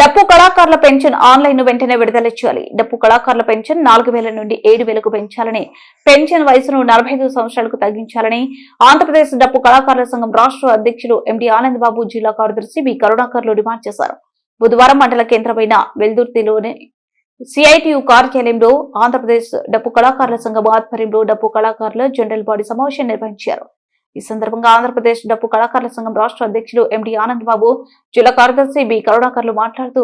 డప్పు కళాకారుల pension online వెంటనే విడుదల చేయాలి. డప్పు కళాకారుల పెన్షన్ నాలుగు వేల నుండి ఏడు వేలకు పెంచాలని పెన్షన్ వయసును నలభై ఐదు సంవత్సరాలకు తగ్గించాలని ఆంధ్రప్రదేశ్ డప్పు కళాకారుల సంఘం రాష్ట్ర అధ్యక్షులు ఎండి ఆనంద్ బాబు జిల్లా కార్యదర్శి బి కరుణాకర్లు డిమాండ్ చేశారు. బుధవారం మండల కేంద్రమైన వెల్దుర్తిలోని సిఐటియు కార్యాలయంలో ఆంధ్రప్రదేశ్ డప్పు కళాకారుల సంఘం ఆధ్వర్యంలో డప్పు కళాకారుల జనరల్ బాడీ సమావేశం నిర్వహించారు. ఈ సందర్భంగా ఆంధ్రప్రదేశ్ డప్పు కళాకారుల సంఘం రాష్ట్ర అధ్యక్షులు ఎండి ఆనందబాబు జిల్లా కార్యదర్శి బి కరుణాకర్లు మాట్లాడుతూ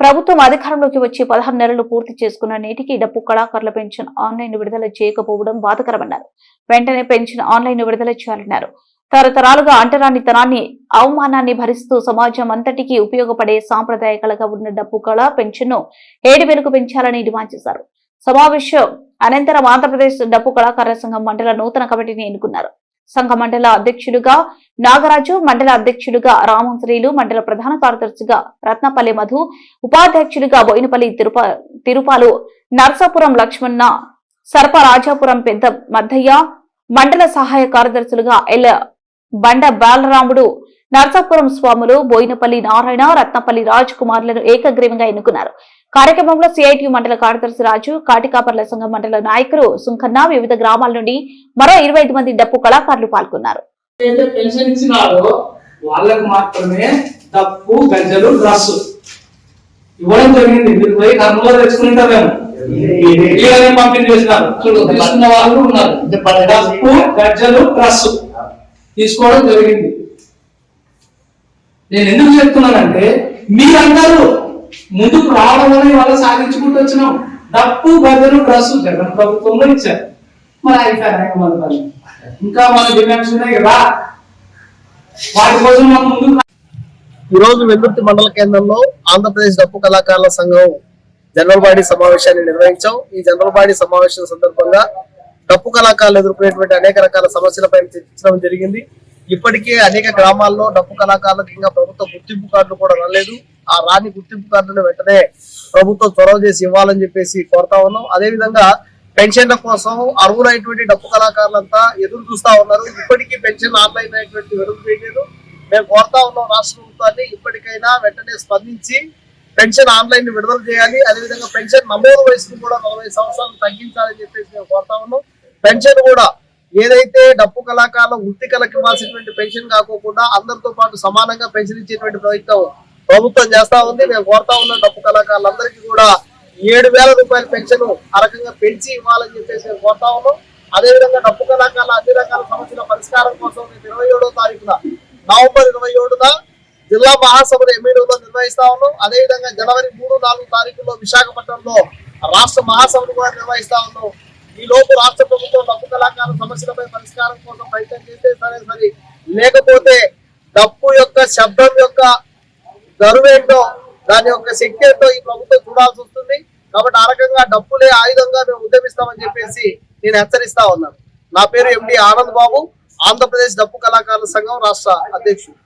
ప్రభుత్వం అధికారంలోకి వచ్చి పదహారు నెలలు పూర్తి చేసుకున్న నేటికి డప్పు కళాకారుల పెన్షన్ ఆన్లైన్ విడుదల చేయకపోవడం బాధకరమన్నారు. వెంటనే పెన్షన్ ఆన్లైన్ విడుదల చేయాలన్నారు. తరతరాలుగా అంటరానితనాన్ని అవమానాన్ని భరిస్తూ సమాజం అంతటికీ ఉపయోగపడే సాంప్రదాయ కళగా ఉన్న డప్పు కళ పెన్షన్ను ఏడు వేలకు పెంచాలని డిమాండ్ చేశారు. సమావేశం అనంతరం ఆంధ్రప్రదేశ్ డప్పు కళాకారుల సంఘం మండల నూతన కమిటీని ఎన్నుకున్నారు. సంఘ మండల అధ్యక్షుడుగా నాగరాజు మండల అధ్యక్షుడుగా రామంశ్రీలు మండల ప్రధాన కార్యదర్శిగా రత్నపల్లి మధు ఉపాధ్యక్షుడిగా బోయినపల్లి తిరుప తిరుపాలు నర్సాపురం లక్ష్మణ సర్పరాజాపురం పెద్ద మద్దయ్య మండల సహాయ కార్యదర్శులుగా ఎల్ బండ బాలరాముడు నర్సాపురం స్వాములు బోయినపల్లి నారాయణ రత్నపల్లి రాజ్ కుమార్లను ఏకగ్రీవంగా ఎన్నుకున్నారు. కార్యక్రమంలో సిఐటియు మండల కార్యదర్శి రాజు కాటికాపర్ల సంఘం మండల నాయకులు సుంకన్న వివిధ గ్రామాల నుండి మరో ఇరవై మంది డప్పు కళాకారులు పాల్గొన్నారు. ఏదైతే పెన్షన్ ఇచ్చినారో వాళ్ళకు మాత్రమే డప్పు గజ్జలు డ్రస్ ఇవ్వడం జరిగింది. మీరు పోయి కర్నూలు తెచ్చుకుంటారేమో పంపిణీ చేసినారు. తీసుకున్న వాళ్ళు ఉన్నారు. డప్పు గజ్జలు డ్రస్ తీసుకోవడం జరిగింది. నేను ఎందుకు చెప్తున్నానంటే మీరందరూ ముందుకు రావడం వల్ల ఇవాళ సాధించుకుంటూ వచ్చినాం. డప్పు గజ్జలు డ్రస్సు జగన్ ప్రభుత్వంలో ఇచ్చారు. మరి అయిపోయారు మన పని? ఇంకా మన డిమాండ్స్ ఉన్నాయి కదా? వాటి కోసం మనం ముందుకు ఈ రోజు వెల్లుర్తి మండల కేంద్రంలో ఆంధ్రప్రదేశ్ డప్పు కళాకారుల సంఘం జనరల్ బాడీ సమావేశాన్ని నిర్వహించాం. ఈ జనరల్ బాడీ సమావేశం సందర్భంగా డప్పు కళాకారులు ఎదుర్కొనేటువంటి అనేక రకాల సమస్యలపై చర్చించడం జరిగింది. ఇప్పటికే అనేక గ్రామాల్లో డప్పు కళాకారులకు ఇంకా ప్రభుత్వ గుర్తింపు కార్డులు కూడా రాలేదు. ఆ రాని గుర్తింపు కార్డులను వెంటనే ప్రభుత్వం చొరవ చేసి ఇవ్వాలని చెప్పేసి కోరుతా ఉన్నాం. అదే విధంగా పెన్షన్ల కోసం అర్హులైనటువంటి డప్పు కళాకారులంతా ఎదురు చూస్తా ఉన్నారు. ఇప్పటికీ పెన్షన్ ఆన్లైన్ అయినటువంటి వెలుగు వేయలేదు. మేము కోరుతా ఉన్నాం రాష్ట్ర ప్రభుత్వాన్ని ఇప్పటికైనా వెంటనే స్పందించి పెన్షన్ ఆన్లైన్ విడుదల చేయాలి. అదేవిధంగా పెన్షన్ నమోదు వయసును కూడా నలభై సంవత్సరాలు తగ్గించాలని చెప్పేసి మేము కోరుతా ఉన్నాం. పెన్షన్ కూడా ఏదైతే డప్పు కళాకారుల వృత్తి కళకి ఇవ్వాల్సినటువంటి పెన్షన్ కాకోకుండా అందరితో పాటు సమానంగా పెన్షన్ ఇచ్చేటువంటి ప్రయత్నం ప్రభుత్వం చేస్తా ఉంది. మేము కోరుతా ఉన్న డప్పు కళాకారులందరికీ కూడా ఏడు వేల రూపాయల పెన్షన్ ఆ రకంగా పెంచి ఇవ్వాలని చెప్పేసి మేము కోరుతా ఉన్నాం. అదేవిధంగా డప్పు కళాకారుల అన్ని రకాల సమస్యల పరిష్కారం కోసం రేపు ఇరవై ఏడో తారీఖున నవంబర్ ఇరవై ఏడున జిల్లా మహాసభలు ఎమ్మెల్యేలో నిర్వహిస్తా ఉన్నాం. అదేవిధంగా జనవరి మూడు నాలుగు తారీఖుల్లో విశాఖపట్నంలో రాష్ట్ర మహాసభలు కూడా నిర్వహిస్తా ఉన్నాం. ఈ లోపు రాష్ట్ర ప్రభుత్వం డబ్బు కళాకారుల సమస్యలపై పరిష్కారం కోసం ప్రయత్నం చేస్తే సరే సరే. లేకపోతే డప్పు యొక్క శబ్దం యొక్క గరువేంటో దాని యొక్క శక్తి ఏంటో ఈ ప్రభుత్వం చూడాల్సి వస్తుంది. కాబట్టి ఆ రకంగా డప్పులే ఆయుధంగా మేము ఉద్యమిస్తామని చెప్పేసి నేను హెచ్చరిస్తా ఉన్నాను. నా పేరు ఎండి ఆనంద్ బాబు. ఆంధ్రప్రదేశ్ డప్పు కళాకారుల సంఘం రాష్ట్ర అధ్యక్షుడు.